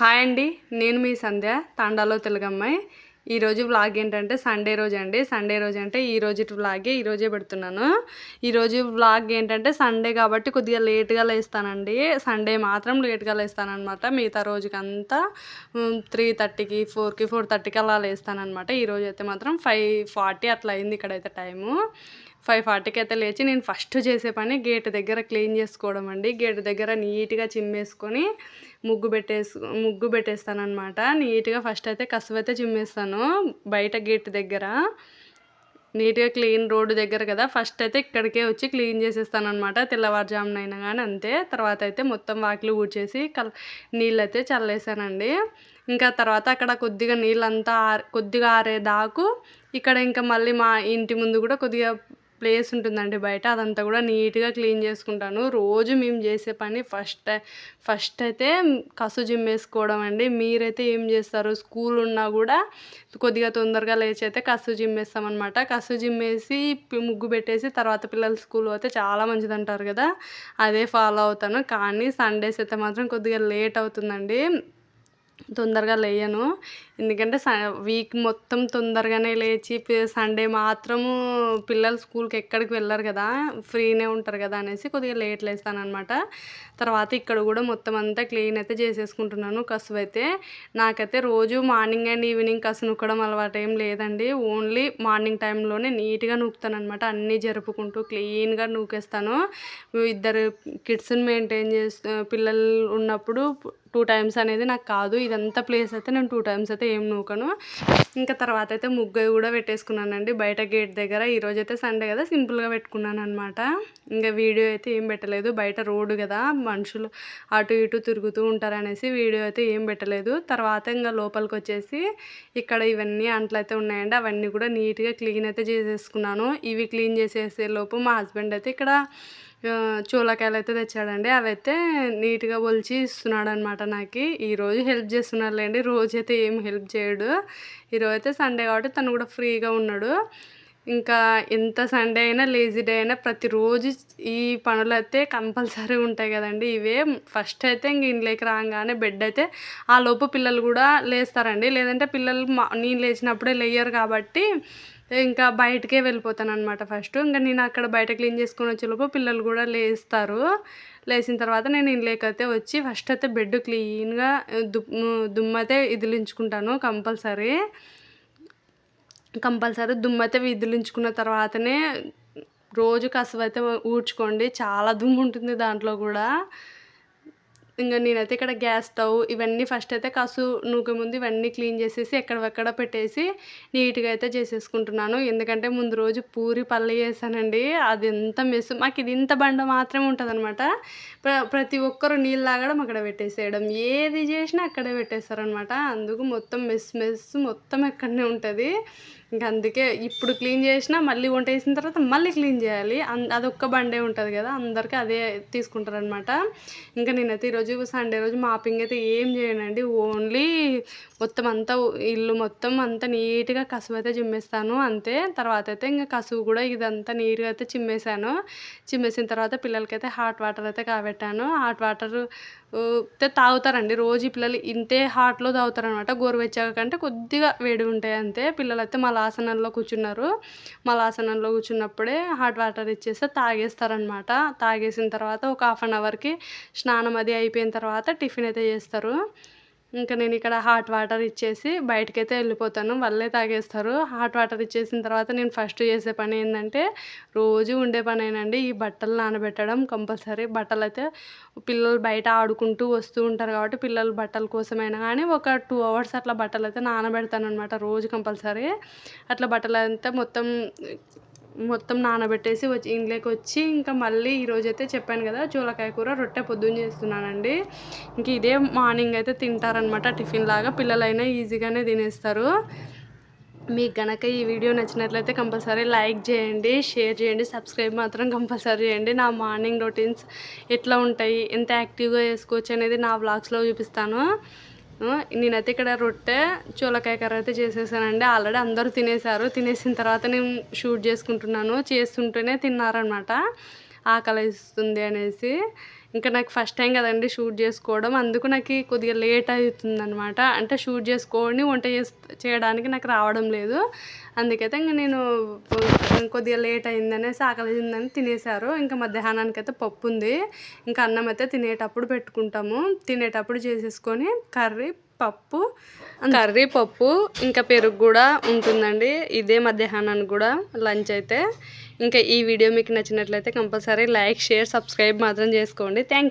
Hi అండి నేను మీ సంధ్య తాండాలో తెలుగమ్మాయి ఈరోజు వ్లాగ్ ఏంటంటే సండే రోజు అండి. సండే రోజు అంటే ఈ రోజు వ్లాగే ఈరోజే పెడుతున్నాను. ఈరోజు వ్లాగ్ ఏంటంటే సండే కాబట్టి కొద్దిగా లేట్గా లేస్తానండి. సండే మాత్రం లేట్గా లేస్తానమాట మిగతా రోజుకంతా త్రీ థర్టీకి ఫోర్కి ఫోర్ థర్టీకి అలా లేస్తానమాట ఈరోజు అయితే మాత్రం ఫైవ్ ఫార్టీ అట్లా అయింది ఇక్కడైతే టైము ఫైవ్ ఫార్టీకి అయితే లేచి నేను ఫస్ట్ చేసే పని గేట్ దగ్గర క్లీన్ చేసుకోవడం అండి. గేట్ దగ్గర నీట్గా చిమ్మేసుకొని ముగ్గు పెట్టేసు ముగ్గు పెట్టేస్తాను అనమాట నీట్గా ఫస్ట్ అయితే కసువైతే అయితే చిమ్మేస్తాను బయట గేట్ దగ్గర. నీట్గా క్లీన్ రోడ్డు దగ్గర కదా ఫస్ట్ అయితే ఇక్కడికే వచ్చి క్లీన్ చేసేస్తాను అనమాట తెల్లవారుజామునైనా కానీ అంతే. తర్వాత అయితే మొత్తం వాకిలు ఊడ్చేసి కల్ నీళ్ళు అయితే చల్లేసానండి. ఇంకా తర్వాత అక్కడ కొద్దిగా నీళ్ళంతా కొద్దిగా ఆరేదాకు ఇక్కడ ఇంకా మళ్ళీ మా ఇంటి ముందు కూడా కొద్దిగా ప్లేస్ ఉంటుందండి బయట. అదంతా కూడా నీట్గా క్లీన్ చేసుకుంటాను. రోజు మేము చేసే పని ఫస్ట్ ఫస్ట్ అయితే కసు జిమ్ వేసుకోవడం అండి. మీరైతే ఏం చేస్తారు? స్కూల్ ఉన్నా కూడా కొద్దిగా తొందరగా లేచి అయితే కసు జిమ్ వేస్తామన్నమాట కసు జిమ్ వేసి ముగ్గు పెట్టేసి తర్వాత పిల్లలు స్కూల్ అయితే చాలా మంచిది అంటారు కదా. అదే ఫాలో అవుతాను. కానీ సండేస్ అయితే మాత్రం కొద్దిగా లేట్ అవుతుందండి. తొందరగా లేయను. ఎందుకంటే స వీక్ మొత్తం తొందరగానే లేచి సండే మాత్రము పిల్లలు స్కూల్కి ఎక్కడికి వెళ్ళరు కదా ఫ్రీనే ఉంటారు కదా అనేసి కొద్దిగా లేట్ లేస్తానమాట తర్వాత ఇక్కడ కూడా మొత్తం అంతా క్లీన్ అయితే చేసేసుకుంటున్నాను కసువు అయితే నాకైతే రోజు మార్నింగ్ అండ్ ఈవినింగ్ కసు నూకడం అలవాటు ఏం లేదండి. ఓన్లీ మార్నింగ్ టైంలోనే నీట్గా నూకుతాను అనమాట అన్నీ జరుపుకుంటూ క్లీన్గా నూకేస్తాను. ఇద్దరు కిడ్స్ని మెయింటైన్ చేస్తూ పిల్లలు ఉన్నప్పుడు టూ టైమ్స్ అనేది నాకు కాదు. ఇదంతా ప్లేస్ అయితే నేను టూ టైమ్స్ అయితే ఏం నూకను. ఇంకా తర్వాత అయితే ముగ్గు కూడా పెట్టేసుకున్నానండి. బయట గేట్ దగ్గర. ఈరోజు అయితే సండే కదా సింపుల్గా పెట్టుకున్నాను అనమాట ఇంకా వీడియో అయితే ఏం పెట్టలేదు. బయట రోడ్డు కదా మనుషులు అటు ఇటు తిరుగుతూ ఉంటారనేసి వీడియో అయితే ఏం పెట్టలేదు. తర్వాత ఇంకా లోపలికి వచ్చేసి ఇక్కడ ఇవన్నీ అంట్లు అయితే ఉన్నాయండి. అవన్నీ కూడా నీట్గా క్లీన్ అయితే చేసేసుకున్నాను. ఇవి క్లీన్ చేసేసే లోపు మా హస్బెండ్ అయితే ఇక్కడ చూలకాయలు అయితే తెచ్చాడండి. అవి అయితే నీట్గా ఒలిచి ఇస్తున్నాడు అనమాట నాకు ఈరోజు హెల్ప్ చేస్తున్నాడులేండి. రోజు అయితే ఏం హెల్ప్ చేయడు. ఈరోజు అయితే సండే కాబట్టి తను కూడా ఫ్రీగా ఉన్నాడు. ఇంకా ఎంత సండే అయినా లేజీ డే అయినా ప్రతిరోజు ఈ పనులు అయితే కంపల్సరీ ఉంటాయి కదండి. ఇవే ఫస్ట్ అయితే ఇంక ఇంట్లోకి రాగానే బెడ్ అయితే ఆ లోపు పిల్లలు కూడా లేస్తారండి. లేదంటే పిల్లలు నేను లేచినప్పుడే లేయరు కాబట్టి ఇంకా బయటకే వెళ్ళిపోతాను అనమాట ఫస్ట్. ఇంకా నేను అక్కడ బయట క్లీన్ చేసుకుని వచ్చేలోపు పిల్లలు కూడా లేస్తారు. లేచిన తర్వాత నేను ఇంట్లోకైతే వచ్చి ఫస్ట్ అయితే బెడ్ క్లీన్గా దుమ్మతే ఇదిలించుకుంటాను కంపల్సరీ. కంపల్సరీ దుమ్మతే విదిలించుకున్న తర్వాతనే రోజు కసవైతే ఊడ్చుకోండి. చాలా దుమ్ము ఉంటుంది దాంట్లో కూడా. ఇంకా నేనైతే ఇక్కడ గ్యాస్ స్టవ్ ఇవన్నీ ఫస్ట్ అయితే కసు నూకే ముందు ఇవన్నీ క్లీన్ చేసేసి ఎక్కడెక్కడ పెట్టేసి నీట్గా అయితే చేసేసుకుంటున్నాను. ఎందుకంటే ముందు రోజు పూరి పల్లె చేశానండి. అది ఎంత మెస్ మాకు ఇది ఇంత బండ మాత్రమే ఉంటుంది అనమాట ప్ర ప్రతి ఒక్కరు నీళ్ళు తాగడం అక్కడ పెట్టేసేయడం. ఏది చేసినా అక్కడే పెట్టేస్తారనమాట అందుకు మొత్తం మెస్ మెస్ మొత్తం ఎక్కడనే ఉంటుంది. ఇంకా అందుకే ఇప్పుడు క్లీన్ చేసినా మళ్ళీ వంట వేసిన తర్వాత మళ్ళీ క్లీన్ చేయాలి. అదొక్క బండే ఉంటుంది కదా అందరికీ అదే తీసుకుంటారనమాట ఇంకా నేనైతే ఈరోజు సండే రోజు మాపింగ్ అయితే ఏం చేయనండి. ఓన్లీ మొత్తం అంతా ఇల్లు మొత్తం అంతా నీట్గా కసువు అయితే చిమ్మేస్తాను. అంతే. తర్వాత అయితే ఇంకా కసువు కూడా ఇదంతా నీట్గా అయితే చిమ్మేసాను చిమ్మేసిన తర్వాత పిల్లలకైతే హాట్ వాటర్ అయితే కాబెట్టాను. Hot water తాగుతారండి. రోజు పిల్లలు ఇంతే హాట్లో తాగుతారనమాట. గోరువెచ్చగా కంటే కొద్దిగా వేడి ఉంటాయి అంతే. పిల్లలు అయితే మలాసనంలో ఆసనంలో కూర్చున్నారు. మలాసనంలో కూర్చున్నప్పుడే హాట్ వాటర్ ఇచ్చేస్తే తాగేస్తారనమాట. తాగేసిన తర్వాత ఒక హాఫ్ అన్ అవర్కి స్నానం అది అయిపోయిన తర్వాత టిఫిన్ అయితే చేస్తారు. ఇంకా నేను ఇక్కడ హాట్ వాటర్ ఇచ్చేసి బయటకైతే వెళ్ళిపోతాను. వాళ్ళే తాగేస్తారు. హాట్ వాటర్ ఇచ్చేసిన తర్వాత నేను ఫస్ట్ చేసే పని ఏంటంటే రోజు ఉండే పని అయినండి ఈ బట్టలు నానబెట్టడం కంపల్సరీ. బట్టలు అయితే పిల్లలు బయట ఆడుకుంటూ వస్తూ ఉంటారు కాబట్టి పిల్లలు బట్టల కోసమైనా కానీ ఒక టూ అవర్స్ అట్లా బట్టలు అయితే నానబెడతాను అనమాట రోజు కంపల్సరీ. అట్లా బట్టలు అంతా మొత్తం మొత్తం నానబెట్టేసి వచ్చి ఇంట్లోకి వచ్చి ఇంకా మళ్ళీ ఈరోజు అయితే చెప్పాను కదా చూలకాయ కూర రొట్టె పొద్దున్న చేస్తున్నానండి. ఇంక ఇదే మార్నింగ్ అయితే తింటారనమాట టిఫిన్ లాగా పిల్లలైనా ఈజీగానే తినేస్తారు. మీకు గనక ఈ వీడియో నచ్చినట్లయితే కంపల్సరీ లైక్ చేయండి షేర్ చేయండి సబ్స్క్రైబ్ మాత్రం కంపల్సరీ చేయండి. నా మార్నింగ్ రొటీన్స్ ఎట్లా ఉంటాయి ఎంత యాక్టివ్గా వేసుకోవచ్చు అనేది నా బ్లాగ్స్లో చూపిస్తాను. నేనైతే ఇక్కడ రొట్టె చూలకాయ కర్ర అయితే చేసేసానండి. ఆల్రెడీ అందరూ తినేసారు తినేసిన తర్వాత నేను షూట్ చేసుకుంటున్నాను. చేస్తుంటేనే తిన్నారనమాట ఆకలిస్తుంది అనేసి. ఇంకా నాకు ఫస్ట్ టైం కదండి షూట్ చేసుకోవడం. అందుకు నాకు కొద్దిగా లేట్ అవుతుంది అనమాట అంటే షూట్ చేసుకొని వంట చేసి చేయడానికి నాకు రావడం లేదు. అందుకైతే ఇంకా నేను కొద్దిగా లేట్ అయిందనేసి ఆకలిందని తినేశారు. ఇంకా మధ్యాహ్నానికి అయితే పప్పు ఉంది. ఇంకా అన్నం అయితే తినేటప్పుడు పెట్టుకుంటాము. తినేటప్పుడు చేసేసుకొని కర్రీ పప్పు కర్రీ పప్పు ఇంకా పెరుగు కూడా ఉంటుందండి. ఇదే మధ్యాహ్నానికి కూడా లంచ్ అయితే. ఇంకా ఈ వీడియో మీకు నచ్చినట్లయితే కంపల్సరీ లైక్ షేర్ సబ్స్క్రైబ్ మాత్రం చేసుకోండి. థ్యాంక్